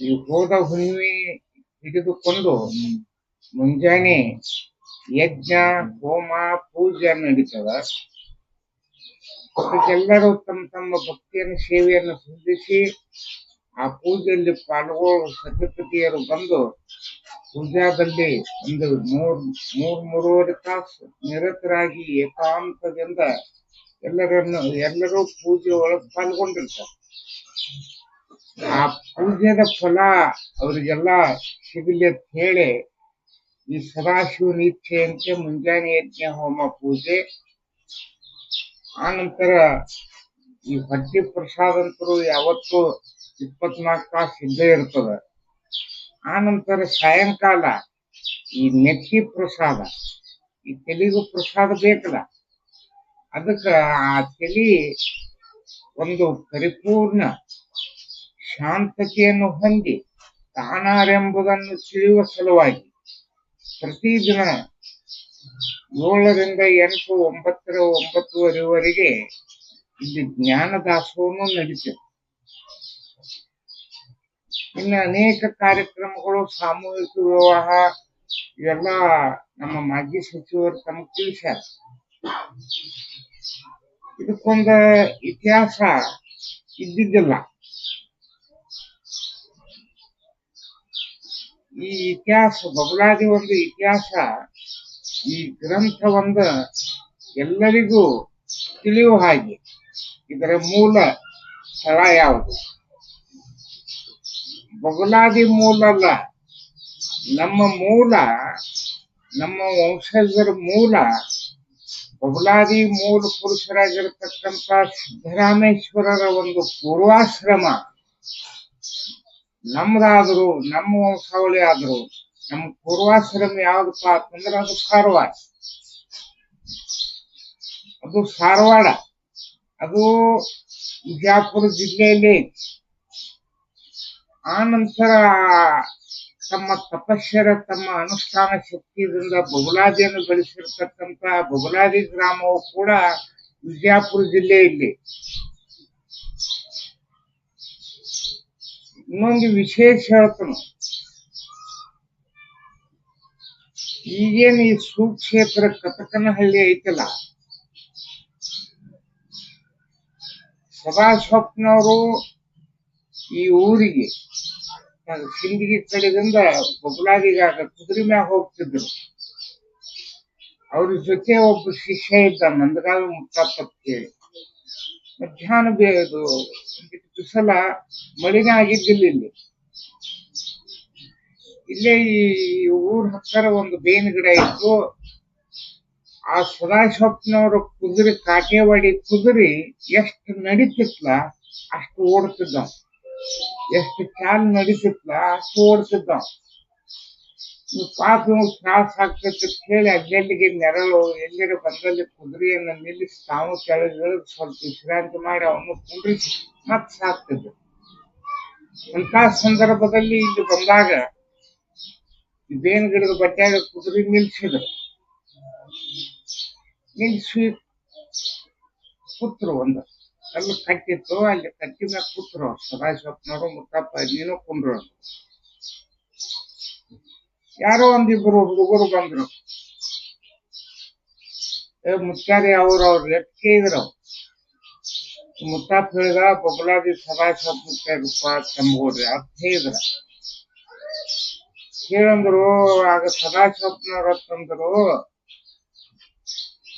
ಈ ಹೋದ ಹುಣ್ಣಿಮೆ ಹಿಡಿದುಕೊಂಡು ಮುಂಜಾನೆ ಯಜ್ಞ, ಹೋಮ, ಪೂಜೆ ನಡೀತದ. ಅದಕ್ಕೆಲ್ಲರೂ ತಮ್ಮ ತಮ್ಮ ಭಕ್ತಿಯನ್ನು, ಸೇವೆಯನ್ನು ಸಲ್ಲಿಸಿ ಆ ಪೂಜೆಯಲ್ಲಿ ಪಾಲ್ಗೊಳ್ಳುವ ಸತಿಪತಿಯರು ಬಂದು ಪೂಜಾದಲ್ಲಿ ಒಂದು ಮೂರ್ ಮೂರ್ ಮೂರುವರೆ ತಾಸು ನಿರತರಾಗಿ ಏಕಾಂತದಿಂದ ಎಲ್ಲರನ್ನು, ಎಲ್ಲರೂ ಪೂಜೆ ಒಳಗೆ ಪಾಲ್ಗೊಂಡಿರ್ತಾರೆ. ಆ ಪೂಜೆದ ಫಲ ಅವರಿಗೆಲ್ಲ ಸಿಗಲಿ ಅಂತ ಹೇಳಿ ಈ ಸದಾಶಿವ ಇಚ್ಛೆಯಂತೆ ಮುಂಜಾನೆ ಯಜ್ಞ, ಹೋಮ, ಪೂಜೆ ಆನಂತರ ಈ ಹೊಟ್ಟಿ ಪ್ರಸಾದ ಅಂತರೂ ಯಾವತ್ತು ಇಪ್ಪತ್ನಾಲ್ಕು ತಾಸು ಇದ್ದೇ ಇರ್ತದ. ಆನಂತರ ಸಾಯಂಕಾಲ ಈ ನೆತ್ತಿ ಪ್ರಸಾದ, ಈ ತೆಲಿಗೂ ಪ್ರಸಾದ ಬೇಕಲ್ಲ. ಅದಕ್ಕ ಆ ತಲಿ ಒಂದು ಪರಿಪೂರ್ಣ ಶಾಂತತೆಯನ್ನು ಹೊಂದಿ ತಾನಾರೆಂಬುದನ್ನು ತಿಳಿಯುವ ಸಲುವಾಗಿ ಪ್ರತಿದಿನ ಏಳರಿಂದ ಎಂಟು, ಒಂಬತ್ತರ, ಒಂಬತ್ತುವರೆವರೆಗೆ ಇಲ್ಲಿ ಜ್ಞಾನ ದಾಸೋಹನು ನಡೀತದೆ ಇನ್ನು ಅನೇಕ ಕಾರ್ಯಕ್ರಮಗಳು, ಸಾಮೂಹಿಕ ವಿವಾಹ, ಇವೆಲ್ಲ ನಮ್ಮ ಮಾಜಿ ಸಚಿವರು ತಮಗೆ ತಿಳಿಸ್ಯಾರ. ಇದಕ್ಕೊಂದ ಇತಿಹಾಸ ಇದ್ದಿದ್ದಿಲ್ಲ. ಈ ಇತಿಹಾಸ ಬಬಲಾದಿ ಒಂದು ಇತಿಹಾಸ, ಈ ಗ್ರಂಥ ಒಂದು ಎಲ್ಲರಿಗೂ ತಿಳಿಯುವ ಹಾಗೆ ಇದರ ಮೂಲ ಸ್ಥಳ ಯಾವುದು? ಬಬಲಾದಿ ಮೂಲ ಅಲ್ಲ, ನಮ್ಮ ಮೂಲ, ನಮ್ಮ ವಂಶಜರ ಮೂಲ, ಬಬಲಾದಿ ಮೂಲ ಪುರುಷರಾಗಿರತಕ್ಕಂತ ಸಿದ್ದರಾಮೇಶ್ವರರ ಒಂದು ಪೂರ್ವಾಶ್ರಮ. ನಮ್ದಾದ್ರು, ನಮ್ಮ ವಂಶಾವಳಿ ಆದ್ರು ನಮ್ಮ ಪೂರ್ವಾಶ್ರಮ ಯಾವ್ದಪ್ಪ ಅಂತಂದ್ರೆ ಅದು ಕಾರವಾರ ಅದು ಧಾರವಾಡ ಅದು ವಿಜಯಪುರ ಜಿಲ್ಲೆಯಲ್ಲಿ. ಆ ನಂತರ ತಮ್ಮ ತಪಸ್ಸರ ತಮ್ಮ ಅನುಷ್ಠಾನ ಶಕ್ತಿಯಿಂದ ಬಬುಲಾದಿಯನ್ನು ಗಳಿಸಿರ್ತಕ್ಕಂತ ಬಬುಲಾದಿ ಗ್ರಾಮವು ಕೂಡ ವಿಜಯಪುರ ಜಿಲ್ಲೆಯಲ್ಲಿ ಇನ್ನೊಂದು ವಿಶೇಷ ಹೇಳ್ತಾನು. ಈಗೇನು ಈ ಸುಕ್ಷೇತ್ರ ಕಟಕನಹಳ್ಳಿ ಐತಲ್ಲ ಸದಾ ಸ್ವಪ್ನವರು ಈ ಊರಿಗೆ ಸಿಂದಗಿ ಕಡೆದಿಂದ ಬೊಬ್ಲಾದಿಗಾಗ ಕುದುರೆ ಮ್ಯಾಗ ಹೋಗ್ತಿದ್ರು. ಅವ್ರ ಜೊತೆ ಒಬ್ಬ ಶಿಷ್ಯ ಇದ್ದ ನಂದಗಾವಿ ಮುತ್ತಪ್ಪ ಕೇಳಿ. ಮಧ್ಯಾಹ್ನ ಇದು ಒಂದಿಟ್ಟು ಬಿಸಲ ಮಳಿನೇ ಆಗಿದ್ದಿಲ್ಲ ಇಲ್ಲಿ. ಇಲ್ಲೇ ಈ ಊರ್ ಹತ್ತಿರ ಒಂದು ಬೇವಿನ ಗಿಡ ಇತ್ತು. ಆ ಸದಾಶಿವಪ್ಪನವ್ರ ಕುದುರೆ ಕಾಟೇವಾಡಿ ಕುದುರೆ ಎಷ್ಟು ನಡಿತಿತ್ಲ ಅಷ್ಟು ಓಡ್ತಿದ್ದ ಎಷ್ಟು ಕಾಲ್ ನಡೀತಿತ್ಲ ಅಷ್ಟು ಓಡ್ತಿದ್ದ ಪಾಪ ತ್ರಾಸ ಆಗ್ತೈತೆ ಹೇಳಿ ಅಲ್ಲೆಲ್ಲಿಗೆ ನೆರಳು, ಎಲ್ಲರ ಬಂದಲ್ಲಿ ಕುದುರೆಯನ್ನು ನಿಲ್ಲಿಸಿ ತಾವು ಕೆಳಗಿಳಿದು ಸ್ವಲ್ಪ ವಿಶ್ರಾಂತಿ ಮಾಡಿ ಅವನು ಕುಂಡ್ರಿಸಿ ಮತ್ತೆ ಸಾಕ್ತದೆ. ಅಂತ ಸಂದರ್ಭದಲ್ಲಿ ಇಲ್ಲಿ ಬಂದಾಗ ಈ ಬೇವಿನ ಗಿಡದ ಬಟ್ಟೆಯಾಗ ಕುದುರೆ ನಿಲ್ಸಿದ್ರು. ನಿಲ್ಸಿ ಕೂತ್ರು ಒಂದು. ಅಲ್ಲಿ ಕಟ್ಟಿತ್ತು, ಅಲ್ಲಿ ಕಟ್ಟಿ ಮ್ಯಾಗ ಕೂತ್ರು ಸದಾಶಿವಪ್ಪನವರು, ಮುತ್ತಪ್ಪ, ನೀನು ಕುಂಡ್ರು. ಯಾರೋ ಒಂದಿಬ್ರು ಹುಡುಗರು ಬಂದ್ರು. ಏ ಮುತ್ಯಾರಿ ಅವ್ರ ಅವ್ರ ಲೆಕ್ಕ ಇದ್ರು. ಮುತ್ತಾಪ್ ಹೇಳಿದ ಬಬಲಾದಿ ಸದಾಶಿವ ಮುತ್ಯಾರಪ್ಪ ತಂಬೋದ್ರಿ ಅರ್ಥ ಹೇಳಿದ್ರ. ಕೇಳಂದ್ರು, ಆಗ ಸದಾಶಿವಪ್ಪನವ್ರ ಅಂತಂದ್ರು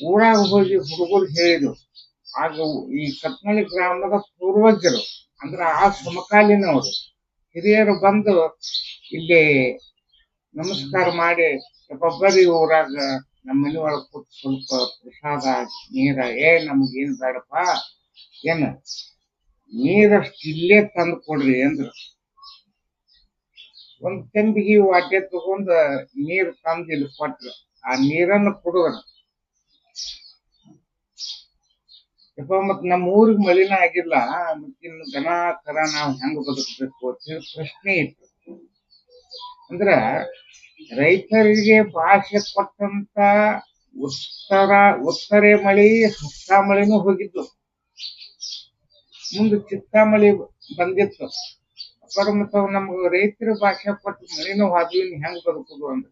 ಊರಾಗ ಹೋಗಿ ಹುಡುಗರು ಹೇಳಿದ್ರು. ಆಗ ಈ ಕತ್ನಳ್ಳಿ ಗ್ರಾಮದ ಪೂರ್ವಜರು, ಅಂದ್ರ ಆ ಸಮಕಾಲೀನವರು, ಹಿರಿಯರು ಬಂದು ಇಲ್ಲಿ ನಮಸ್ಕಾರ ಮಾಡಿ ಒಬ್ಬರಿ ಊರಾಗ ನಮ್ಮ ಮನೆ ಒಳಗೆ ಸ್ವಲ್ಪ ಪ್ರಸಾದ, ನೀರ, ಏ, ನಮಗೇನು ಬೇಡಪ್ಪ, ಏನ? ನೀರಷ್ಟು ಇಲ್ಲೇ ತಂದು ಕೊಡ್ರಿ ಅಂದ್ರು. ಒಂದ್ ತಂಬಿಗೆ ವಾಟ್ಯ ತಗೊಂಡ್ ನೀರ್ ತಂದು ಇಲ್ಲಿ ಕೊಟ್ರು. ಆ ನೀರನ್ನು ಕುಡಿದ್ರು. ಯಪ್ಪ ನಮ್ಮ ಊರಿಗೆ ಮಲಿನ ಆಗಿಲ್ಲ ಮತ್ತಿನ್ನು ದನ, ಕರ ನಾವು ಹೆಂಗ್ ಬದುಕಬೇಕು ಅಂತ ಪ್ರಶ್ನೆ ಇತ್ತು. ಅಂದ್ರ ರೈತರಿಗೆ ಭಾಷೆ ಕೊಟ್ಟಂತ ಉತ್ತರ, ಉತ್ತರೆ ಮಳಿ ಹಸ್ತ ಮಳಿನೂ ಹೋಗಿದ್ದು. ಮುಂದೆ ಚಿತ್ತ ಮಳಿ ಬಂದಿತ್ತು. ಅಪರ ಮತ್ತು ನಮ್ಗ ರೈತರ ಭಾಷೆ ಕೊಟ್ಟು ಮಳಿನೂ ಹಾದ್ವಿ ಇನ್ ಹೆಂಗ್ ಬದುಕುದು ಅಂದ್ರ.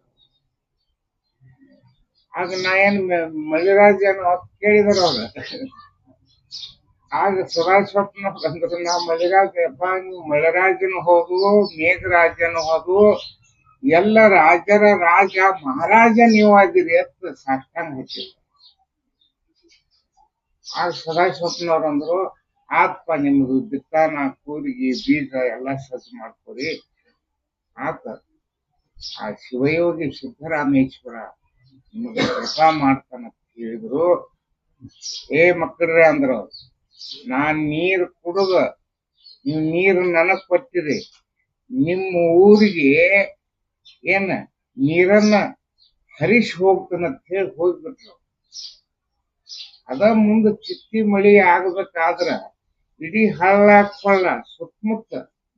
ಆಗ ನಾ ಏನ್ ಮಳಿರಾಜ್ ಅನ್ನೋ ಕೇಳಿದಾರ ಅವ್ರ. ಆಗ ಸುರಾಜ್ ಸ್ವಪ್ನ ಬಂದ್ರು, ನಾ ಮಳಿರಾಜ, ಯಪ್ಪ, ನೀವು ಮಳಿರಾಜನು ಹೋದು ಮೇಘರಾಜನು ಹೌದು ಎಲ್ಲ ರಾಜರ ರಾಜ ಮಹಾರಾಜ ನೀವು ಆಗಿರಿ ಅಂತ ಸಾಷ್ಟಾಂಗ ಹಚ್ಚಿದ್ರು ಆ ಸದಾ ಸ್ವಪ್ನವ್ರು ಅಂದ್ರು ಆತ್ಪ ನಿಮ್ದು ಬಿತ್ತಾನ, ಕೂರಿಗೆ, ಬೀಜ ಎಲ್ಲ ಸಜ್ಜು ಮಾಡ್ಕೊರಿ. ಆತ, ಆ ಶಿವಯೋಗಿ ಸಿದ್ದರಾಮೇಶ್ವರ ನಿಮಗೆ ಕೃಪ ಮಾಡ್ತಾನ ಹೇಳಿದ್ರು. ಏ ಮಕ್ಕಳ್ರೆ ಅಂದ್ರು. ನಾನ್ ನೀರ್ ಕುಡುಗ, ನೀವ್ ನೀರು ನನಗ್ ಕೊಟ್ಟಿರಿ. ನಿಮ್ಮ ಊರಿಗೆ ಏನ ನೀರನ್ನ ಹರಿಸಿ ಹೋಗ್ತಾನಂತ ಹೇಳಿ ಹೋಗ್ಬಿಟ್ರು. ಅದ ಮುಂದ ಚಿತ್ತಿ ಮಳಿ ಆಗ್ಬೇಕಾದ್ರ ಇಡೀ ಹಳ್ಳ ಸುತ್ತಮುತ್ತ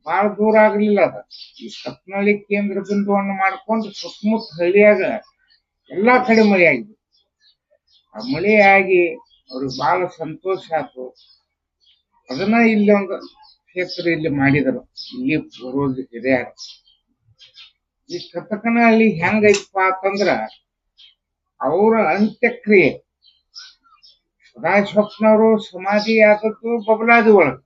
ಬಾಳ ದೂರ ಆಗ್ಲಿಲ್ಲ ಅದ. ಈ ಕತ್ನಳ್ಳಿ ಕೇಂದ್ರ ಬಿಂದುವನ್ನು ಮಾಡ್ಕೊಂಡು ಸುತ್ತಮುತ್ತ ಹಳ್ಳಿಯಾಗ ಎಲ್ಲಾ ಕಡೆ ಮಳೆ ಆಗಿಬಿಟ್ಟು ಆ ಮಳೆ ಆಗಿ ಅವ್ರಿಗೆ ಬಹಳ ಸಂತೋಷ ಆಯ್ತು ಅದನ್ನ ಇಲ್ಲಿ ಒಂದು ಕ್ಷೇತ್ರ ಇಲ್ಲಿ ಮಾಡಿದರು. ಇಲ್ಲಿ ಬರೋದು ಹಿರಿಯರು. ಈ ಕಥಕನ ಅಲ್ಲಿ ಹೆಂಗೈತಪ್ಪ ಅಂತಂದ್ರ ಅವರ ಅಂತ್ಯಕ್ರಿಯೆ. ಸದಾಶಿವಪ್ಪನವರು ಸಮಾಧಿ ಆದದ್ದು ಬಬಲಾದಿ ಒಳಗ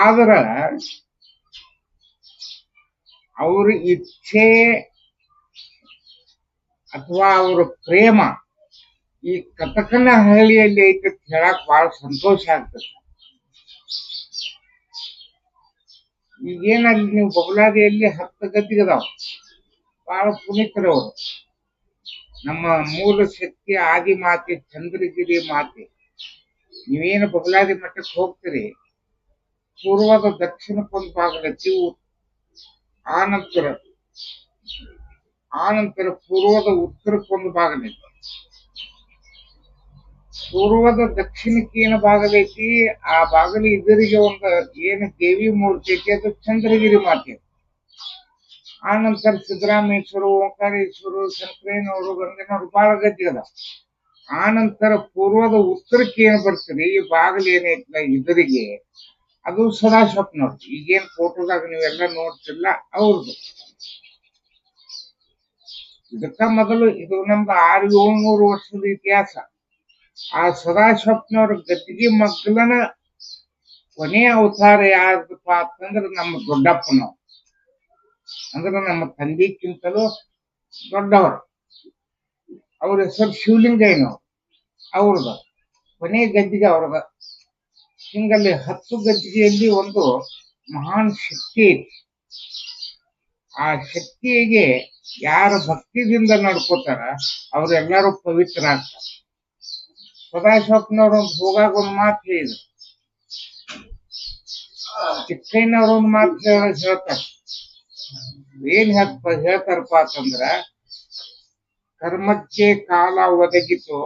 ಆದ್ರ ಅವ್ರ ಇಚ್ಛೆ ಅಥವಾ ಅವ್ರ ಪ್ರೇಮ ಈ ಕಥಕನ ಹಳ್ಳಿಯಲ್ಲಿ ಐತೆ ಹೇಳಕ್ ಬಹಳ ಸಂತೋಷ ಆಗ್ತದೆ. ಈಗೇನಲ್ಲಿ ನೀವು ಬಬಲಾದಿಯಲ್ಲಿ ಹತ್ತು ಗದ್ದಿಗದಾವ ಬಹಳ ಪುನೀತರವರು. ನಮ್ಮ ಮೂಲ ಶಕ್ತಿ ಆದಿ ಮಾತೆ, ಚಂದ್ರಗಿರಿ ಮಾತೆ. ನೀವೇನು ಬಬಲಾದಿ ಮಠಕ್ಕೆ ಹೋಗ್ತೀರಿ? ಪೂರ್ವದ ದಕ್ಷಿಣಕ್ಕೊಂದು ಭಾಗದಲ್ಲಿ ಆನಂತರ ಆನಂತರ ಪೂರ್ವದ ಉತ್ತರಕ್ಕೊಂದು ಭಾಗದೈತಿ ಪೂರ್ವದ ದಕ್ಷಿಣಕ್ಕೆ ಏನು ಭಾಗದೈತಿ ಆ ಬಾಗಲ ಇದರಿಗೆ ಒಂದು ಏನು ದೇವಿ ಮೂರ್ತಿ ಐತಿ ಅದು ಚಂದ್ರಗಿರಿ ಮಾತೆ. ಆನಂತರ ಸಿದ್ದರಾಮೇಶ್ವರ, ಓಂಕಾರೇಶ್ವರ, ಶಂಕರೇನವರು, ಗಂಗನವರು ಬಹಳ ಆ ನಂತರ ಪೂರ್ವದ ಉತ್ತರಕ್ಕೆ ಏನ್ ಬರ್ತೀರಿ ಈ ಬಾಗಿಲು ಏನೈತಿಲ್ಲ ಎದುರಿಗೆ ಅದು ಸದಾ ಸದಾಶಿವಪ್ಪನವ್ರು. ಈಗೇನ್ ಫೋಟೋದಾಗ ನೀವೆಲ್ಲ ನೋಡ್ತಿಲ್ಲ ಅವ್ರದ್ದು ಇದಕ್ಕ ಮೊದಲು ಇದು ನಮ್ದು ಆರು ಏಳ್ನೂರು ವರ್ಷದ ಇತಿಹಾಸ. ಆ ಸದಾಶಿವಪ್ಪನವ್ರ ಗದ್ದಿಗೆ ಮಗ್ಲನ ಕೊನೆಯ ಅವತಾರ ಯಾರದಪ್ಪ ಅಂತಂದ್ರ ನಮ್ಮ ದೊಡ್ಡಪ್ಪನವ್ರು. ಅಂದ್ರ ನಮ್ಮ ತಂದಿಕ್ಕಿಂತಲೂ ದೊಡ್ಡವರು. ಅವ್ರ ಹೆಸರು ಶಿವಲಿಂಗಯ್ಯನವ್ರು. ಅವ್ರದ ಕೊನೆಯ ಗದ್ದಿಗೆ ಅವ್ರದ ಹಿಂಗಲ್ಲಿ ಹತ್ತು ಗದ್ದಿಗೆಯಲ್ಲಿ ಒಂದು ಮಹಾನ್ ಶಕ್ತಿ ಐತಿ ಆ ಶಕ್ತಿಗೆ ಯಾರು ಭಕ್ತಿದಿಂದ ನಡ್ಕೋತಾರ ಅವರೆಲ್ಲರೂ ಪವಿತ್ರ ಆಗ್ತಾರೆ. ಸದಾಶಿವಪ್ಪನವ್ರು ಒಂದು ಹೋಗಾಗ ಮಾತು ಹೇಳಿದ್ರು ಚಿಕ್ಕಯ್ಯನವ್ರು ಒಂದ್ ಮಾತು ಹೇಳ್ತಾರ ಏನ್ ಹೇಳ್ತ ಹೇಳ್ತಾರಪ್ಪ ಅಂತಂದ್ರ ಕರ್ಮಕ್ಕೆ ಕಾಲ ಒದಗಿತು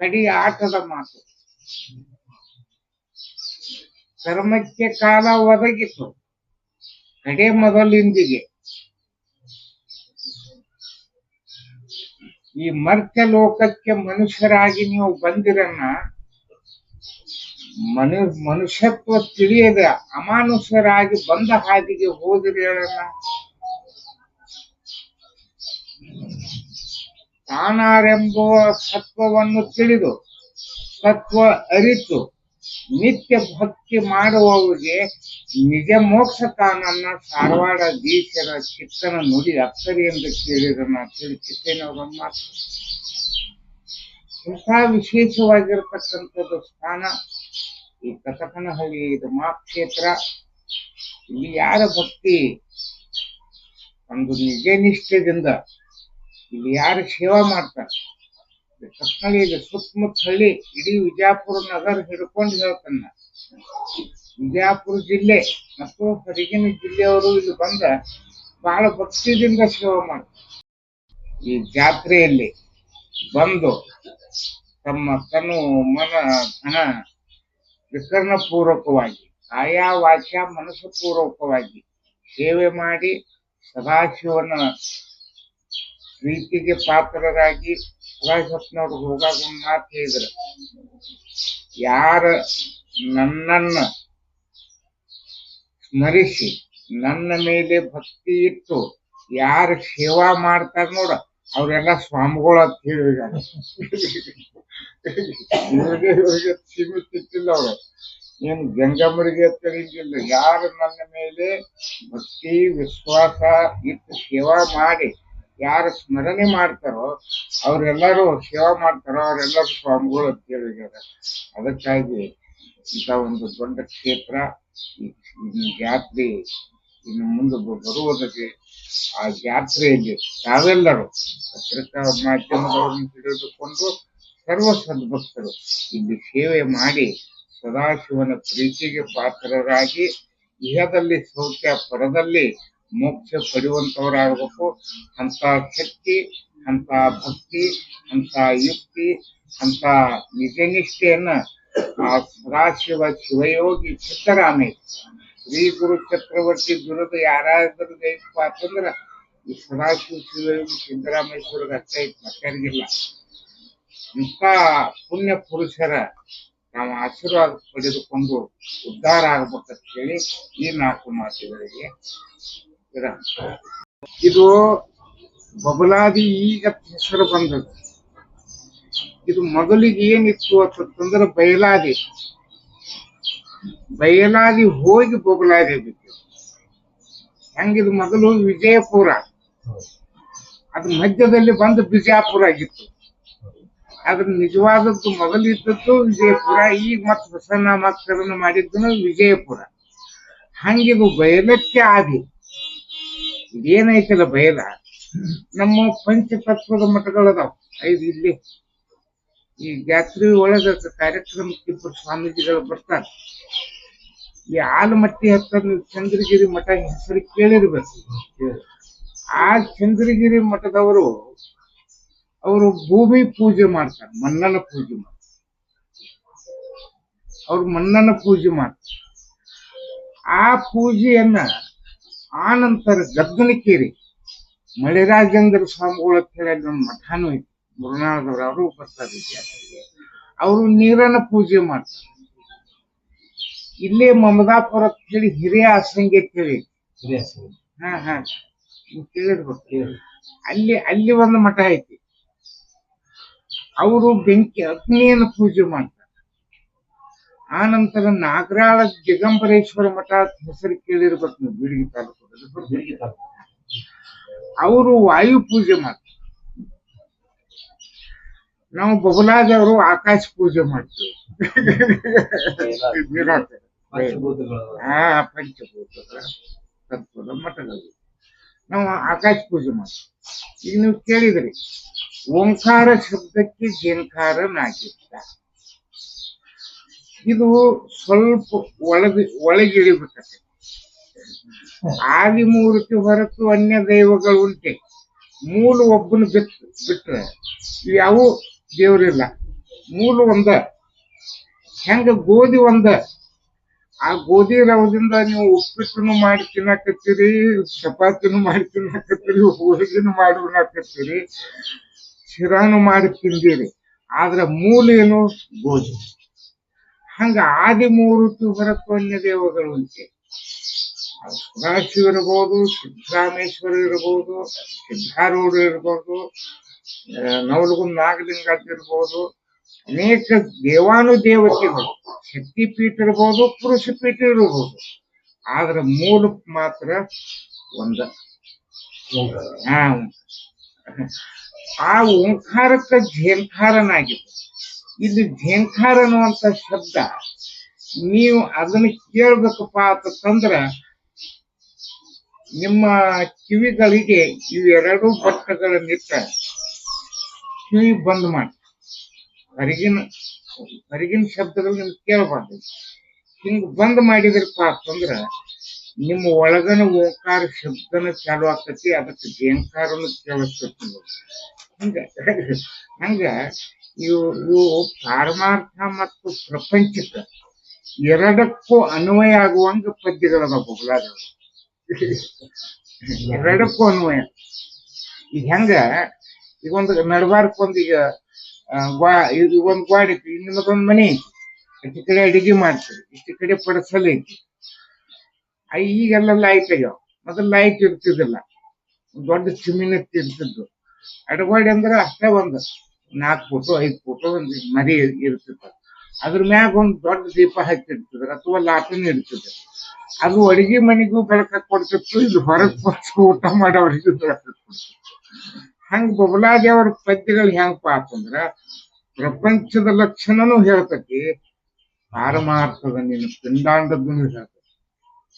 ಕಡಿ ಆಟದ ಮಾತು ಕರ್ಮಕ್ಕೆ ಕಾಲ ಒದಗಿತು ಕಡೆ ಮೊದಲಿಂದಿಗೆ ಈ ಮರ್ತ್ಯ ಲೋಕಕ್ಕೆ ಮನುಷ್ಯರಾಗಿ ನೀವು ಬಂದಿರನ್ನ, ಮನು, ಮನುಷ್ಯತ್ವ ತಿಳಿಯದ ಅಮಾನುಷ್ಯರಾಗಿ ಬಂದ ಹಾದಿಗೆ ಹೋದಿರಿ ಹೇಳಣ್ಣ ತಾನಾರೆಂಬುವ ಸತ್ವವನ್ನು ತಿಳಿದು ತತ್ವ ಅರಿತು, ನಿತ್ಯ ಭಕ್ತಿ ಮಾಡುವವರಿಗೆ ನಿಜ ಮೋಕ್ಷ ತಾನನ್ನ ಸಾರವಾಡ ದೀಶರ ಚಿತ್ತನ ನುಡಿ ಅಕ್ಷರಿ ಎಂದು ಕೇಳಿರನ್ನ ತಿಳಿ ಚಿಕ್ಕನವರ ಮಾತು ಇಂಥ ವಿಶೇಷವಾಗಿರ್ತಕ್ಕಂಥದ್ದು ಸ್ಥಾನ ಈ ಕಥಕನಹಳ್ಳಿ ಇದು ಮಹಾಕ್ಷೇತ್ರ ಇಲ್ಲಿ ಯಾರ ಭಕ್ತಿ? ಒಂದು ನಿಜ ನಿಷ್ಠೆದಿಂದ ಇಲ್ಲಿ ಯಾರು ಸೇವಾ ಮಾಡ್ತಾರೆ? ಇದು ಸುತ್ತಮುತ್ತ ಹಳ್ಳಿ ಇಡೀ ವಿಜಯಪುರ ನಗರ ಹಿಡ್ಕೊಂಡು ಹೇಳ್ತಾನ ವಿಜಯಪುರ ಜಿಲ್ಲೆ ಮತ್ತು ಹೊರಗಿನ ಜಿಲ್ಲೆಯವರು ಇಲ್ಲಿ ಬಂದ ಬಹಳ ಭಕ್ತಿದಿಂದ ಸೇವೆ ಮಾಡ್ತಾರೆ ಈ ಜಾತ್ರೆಯಲ್ಲಿ ಬಂದು ತಮ್ಮ ತನು ಮನ ಧನ ವಿಕರಣ ಪೂರ್ವಕವಾಗಿ ಆಯಾ ವಾಚ್ಯ ಮನಸ್ಸು ಪೂರ್ವಕವಾಗಿ ಸೇವೆ ಮಾಡಿ ಸದಾಶಿವನ ಪ್ರೀತಿಗೆ ಪಾತ್ರರಾಗಿ ಸದಾಶಿವಪ್ಪನವ್ರು ಹೋಗಾಗ ಒಂದು ಮಾತು ಹೇಳಿದ್ರು. ಯಾರ ನನ್ನನ್ನು ಸ್ಮರಿಸಿ, ನನ್ನ ಮೇಲೆ ಭಕ್ತಿ ಇಟ್ಟು ಯಾರು ಸೇವಾ ಮಾಡ್ತಾರ ನೋಡ, ಅವರೆಲ್ಲ ಸ್ವಾಮಿಗಳು ಅಂತ ಹೇಳಿದ್ರೆ ಇವ್ರಿಗೆ ಇವ್ರಿಗೆ ಸೀಮಿತ ಇಟ್ಟಿಲ್ಲ ಅವರು. ಏನು ಗಂಗಮ್ಮರಿಗೆ ಅಂತ ಹೇಳಿಲ್ಲ ಯಾರು ನನ್ನ ಮೇಲೆ ಭಕ್ತಿ, ವಿಶ್ವಾಸ ಇಟ್ಟು ಸೇವಾ ಮಾಡಿ ಯಾರು ಸ್ಮರಣೆ ಮಾಡ್ತಾರೋ, ಅವರೆಲ್ಲರೂ ಸೇವಾ ಮಾಡ್ತಾರೋ, ಅವರೆಲ್ಲರೂ ಸ್ವಾಮಿಗಳು ಅಂತ ಹೇಳಿದ್ದಾರೆ. ಅದಕ್ಕಾಗಿ ಇಂಥ ಒಂದು ದೊಡ್ಡ ಕ್ಷೇತ್ರ ಜಾತ್ರೆ ಇನ್ನು ಮುಂದೆ ಬರುವುದಕ್ಕೆ ಆ ಜಾತ್ರೆಯಲ್ಲಿ ತಾವೆಲ್ಲರೂ ಪತ್ರಿಕಾ ಮಾಧ್ಯಮದವರನ್ನು ತಿಳಿದುಕೊಂಡು ಸರ್ವ ಸದ್ಭಕ್ತರು ಇಲ್ಲಿ ಸೇವೆ ಮಾಡಿ ಸದಾಶಿವನ ಪ್ರೀತಿಗೆ ಪಾತ್ರರಾಗಿ, ಇಹದಲ್ಲಿ ಸೌಖ್ಯ ಪರದಲ್ಲಿ ಮೋಕ್ಷ ಪಡೆಯುವಂತವರಾಗಬೇಕು ಅಂತ ಶಕ್ತಿ ಅಂತ ಭಕ್ತಿ ಅಂತ ಯುಕ್ತಿ ಅಂತ ನಿಜನಿಷ್ಠೆಯನ್ನ ಆ ಸದಾಶಿವ ಶಿವಯೋಗಿ ಚಿತ್ತರಾಮೆ ಶ್ರೀ ಗುರು ಚಕ್ರವರ್ತಿ ಗುರುದ ಯಾರಾದ್ರೂ ಐತಪ್ಪ ಅಂತಂದ್ರ, ಈ ಸದಾಶಿವ ಶಿವಯೋಗಿ ಸಿದ್ದರಾಮೇಶ್ವರದ ಅರ್ಥ ಐತಿ ಮತ್ತಾರಿಗಿಲ್ಲ ಇಂಥ ಪುಣ್ಯ ಪುರುಷರ ನಾವು ಆಶೀರ್ವಾದ ಪಡೆದುಕೊಂಡು ಉದ್ಧಾರ ಆಗ್ಬೇಕಂತ ಹೇಳಿ ಈ ನಾಲ್ಕು ಮಾತುಗಳಿಗೆ. ಇದು ಬಬಲಾದಿ ಈಗ ಹೆಸರು ಬಂದದ್ದು. ಇದು ಮೊದಲಿಗೆ ಏನಿತ್ತು ಅಂತಂದ್ರೆ ಬಯಲಾದಿ. ಬಯಲಾದಿ ಹೋಗಿ ಬಬಲಾದಿ ಬಿತ್ತು ಹಂಗಿದು ಮೊದಲು ವಿಜಯಪುರ. ಅದ್ರ ಮಧ್ಯದಲ್ಲಿ ಬಂದು ಬಿಜಾಪುರ ಆಗಿತ್ತು. ಅದ್ರ ನಿಜವಾದದ್ದು ಮೊದಲಿದ್ದದ್ದು ವಿಜಯಪುರ, ಈಗ ಮತ್ತೆ ಹೊಸ ನಾಮಕರಣ ಮಾಡಿದ್ದು ವಿಜಯಪುರ. ಹಂಗಿದು ಬಯಲಕ್ಕೆ ಆದಿ. ಇದೇನೈತಲ್ಲ ಭೇದ. ನಮ್ಮ ಪಂಚತತ್ವದ ಮಠಗಳದಾವ. ಐದು ಇಲ್ಲಿ. ಈ ಜಾತ್ರೆ ಒಳಗ ಕಾರ್ಯಕ್ರಮಕ್ಕೆ ಇಬ್ಬರು ಸ್ವಾಮೀಜಿಗಳು ಬರ್ತಾರೆ. ಈ ಆಲಮಟ್ಟಿ ಹತ್ರ ನೀವು ಚಂದ್ರಗಿರಿ ಮಠ ಹೆಸರು ಕೇಳಿರ್ಬೇಕು. ಆ ಚಂದ್ರಗಿರಿ ಮಠದವರು, ಅವರು ಭೂಮಿ ಪೂಜೆ ಮಾಡ್ತಾರೆ, ಮನ್ನನ ಪೂಜೆ ಮಾಡ್ತಾರೆ. ಅವ್ರು ಮನ್ನನ ಪೂಜೆ ಮಾಡ್ತಾರೆ. ಆ ಪೂಜೆಯನ್ನ ಆ ನಂತರ ಗದ್ದನಕೇರಿ ಮಳೆರಾಜೇಂದ್ರ ಸ್ವಾಮಿಗಳ ಅಂತ ಹೇಳಿ ಇತ್ತು ಮಠನೂ ಐತಿ ಗುರುನಾಳದವ್ರು ಅವರು ಬರ್ತಾರೆ ಅವರು ನೀರನ್ನ ಪೂಜೆ ಮಾಡ್ತಾರೆ. ಇಲ್ಲೇ ಮಮದಾಪುರ ಅಂತ ಹೇಳಿ ಹಿರಿಯ ಆಸಂಗೆ ಕೇಳಿ ಹಾ ಹಾ. ನೀವು ಕೇಳಿರ್ಬೇಕು ಅಲ್ಲಿ ಅಲ್ಲಿ ಒಂದು ಮಠ ಐತಿ. ಅವರು ಬೆಂಕಿ ಅಗ್ನಿಯನ್ನು ಪೂಜೆ ಮಾಡ್ತಾರೆ. ಆ ನಂತರ ನಾಗರಾಳ ದಿಗಂಬರೇಶ್ವರ ಮಠ ಹೆಸರು ಕೇಳಿರ್ಬೇಕು ನೀವು ಬೀಳಿಗೆ ತಾಲೂಕು. ಅವರು ವಾಯು ಪೂಜೆ ಮಾಡ್ತಾರೆ. ನಾವು ಬಬಲಾದವರು ಆಕಾಶ ಪೂಜೆ ಮಾಡ್ತೀವಿ. ಹಾ ಪಂಚಭೂತಗಳ ತತ್ವದ ಮಠಗಳು ನಾವು ಆಕಾಶ ಪೂಜೆ ಮಾಡ್ತೀವಿ. ಈಗ ನೀವು ಕೇಳಿದ್ರಿ ಓಂಕಾರ ಶಬ್ದಕ್ಕೆ ಜೇಂಕಾರ ನಾಗಿತ್ತ ಇದು ಸ್ವಲ್ಪ ಒಳಗೆ ಒಳಗಿಳಿಬೇಕಾಗ್ತದೆ ಆದಿಮೂರ್ತಿ ಹೊರತು ಅನ್ಯ ದೈವಗಳು ಉಂಟೆ. ಮೂಲ ಒಬ್ಬನ ಬಿಟ್ಟು ಬಿಟ್ರೆ ಯಾವ ದೇವರಿಲ್ಲ. ಮೂಲ ಒಂದ. ಹೆಂಗ ಗೋಧಿ ಒಂದ? ಆ ಗೋಧಿ ರವದಿಂದ ನೀವು ಉಪ್ಪಿಟ್ಟನು ಮಾಡಿ ತಿನ್ನಕತ್ತೀರಿ, ಚಪಾತಿನೂ ಮಾಡಿ ತಿನ್ನಕತ್ತೀರಿ, ಹೋಳಿಗೆನು ಮಾಡಿ ಉಣ್ಣಾಕತ್ತೀರಿ, ಶಿರಾನು ಮಾಡಿ ತಿಂದಿರಿ. ಆದ್ರ ಮೂಲ ಏನು? ಗೋಧಿ. ಹಂಗ ಆದಿ ಮೂರ್ತಿ ಹೊರತು ಅನ್ಯ ದೇವಗಳು ಉಂಟೆ. ಸದಾಶಿವ ಇರ್ಬೋದು ಸಿದ್ದರಾಮೇಶ್ವರ ಇರ್ಬೋದು, ಸಿದ್ಧಾರೂಢ ಇರ್ಬೋದು ನವಲಗುಂದ ನಾಗಲಿಂಗ ಇರ್ಬೋದು, ಅನೇಕ ದೇವಾನು ದೇವತೆಗಳು ಶಕ್ತಿಪೀಠ ಇರ್ಬೋದು ಪುರುಷ ಪೀಠ ಇರ್ಬೋದು. ಆದ್ರ ಮೂಲ ಮಾತ್ರ ಒಂದ. ಆ ಓಂಕಾರಕ್ಕ ಝೇಂಕಾರನಾಗಿದೆ. ಇಲ್ಲಿ ಝೇಂಕಾರ ಅನ್ನುವಂತ ಶಬ್ದ, ನೀವು ಅದನ್ನ ಕೇಳ್ಬೇಕಪ್ಪ ಅಂತಂದ್ರ ನಿಮ್ಮ ಕಿವಿಗಳಿಗೆ ಇವೆರಡು ಪಟ್ಟಗಳನ್ನಿಟ್ಟ ಕಿವಿ ಬಂದ್ ಮಾಡಿ. ಹೊರಗಿನ ಹೊರಗಿನ ಶಬ್ದಗಳು ನಿಮ್ಗೆ ಕೇಳಬಾರ್ದು. ಹಿಂಗ್ ಬಂದ್ ಮಾಡಿದ್ರಪ್ಪ ಅಂತಂದ್ರ ನಿಮ್ಮ ಒಳಗನ ಓಂಕಾರ ಶಬ್ದನ ಚಾಲು ಆಗ್ತತಿ, ಅದಕ್ಕೆ ಜೇಂಕಾರನು ಕೇಳಿಸ್ತೈತಿ ಹಿಂಗ, ಹಂಗ ಇವು ಇವು ಪಾರಮಾರ್ಥ ಮತ್ತು ಪ್ರಪಂಚಕ ಎರಡಕ್ಕೂ ಅನ್ವಯ ಆಗುವಂಗ ಪದ್ಯಗಳದ ಬೊಗಲಾದವು ಎರಡಕ್ಕೂ ಅನ್ವಯ ಈಗ ಹೆಂಗ? ಈಗ ಒಂದು ನಡಬಾರ್ಕ್ ಒಂದ್ ಈಗ ಗ್ವಾ ಒಂದ್ ಗ್ವಾಡಿ ಐತಿ ನಿಮ್ಮದೊಂದ್ ಮನೆ ಐತಿ ಈಚೆ ಕಡೆ ಅಡಿಗೆ ಮಾಡ್ತೀರಿ, ಇಷ್ಟು ಕಡೆ ಪಡಸಲ್ ಐತಿ ಈಗೆಲ್ಲ ಲೈಟ್ ಆಗ್ಯಾವ ಮೊದಲು ಲೈಟ್ ಇರ್ತಿದ್ದಿಲ್ಲ. ಒಂದ್ ದೊಡ್ಡ ಚಿಮಿನತ್ತಿ ಇರ್ತಿದ್ದು ಅಡಗೋಡಿ ಅಂದ್ರೆ ಅಷ್ಟೇ ಒಂದು, ನಾಲ್ಕು ಫೋಟೋ ಐದು ಫೋಟೋ ಒಂದು ಮರಿ ಇರ್ತಿತ್ತು. ಅದ್ರ ಮ್ಯಾಗ ಒಂದು ದೊಡ್ಡ ದೀಪ ಹಚ್ಚಿಡ್ತಿದ್ರು, ಅಥವಾ ಲಾಟನ್ ಇಡ್ತಿದ್ರು. ಅದು ಅಡಿಗೆ ಮನೆಗೂ ಬೆಳಕ ಕೊಡ್ತಿತ್ತು, ಇದು ಹೊರಗೆ ಬಂದು ಊಟ ಮಾಡೋರಿಗೆ ಬೆಳಕ ಹಂಗ ಬಬಲಾದೇವರ ಪದ್ಯಗಳು ಹೆಂಗಪ್ಪ ಅಂತಂದ್ರ ಪ್ರಪಂಚದ ಲಕ್ಷಣನೂ ಹೇಳ್ತತಿ, ಪಾರಮಾರ್ಥದ ನೀನು ಪಿಂಡಾಂಡದನ್ನು ಹೇಳ್ತತಿ.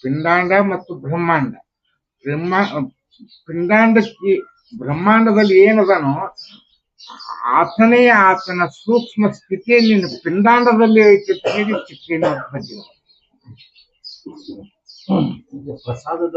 ಪಿಂಡಾಂಡ ಮತ್ತು ಬ್ರಹ್ಮಾಂಡ. ಬ್ರಹ್ಮ, ಪಿಂಡಾಂಡಕ್ಕೆ ಬ್ರಹ್ಮಾಂಡದಲ್ಲಿ ಏನದನೋ, ಆತನೇ ಆತನ ಸೂಕ್ಷ್ಮ ಸ್ಥಿತಿ ನಿನ್ನ ಪಿಂಡಾಂಡದಲ್ಲಿ ಐತಿ ಚಿಕ್ಕೇನ ಪದ್ಯ. Passada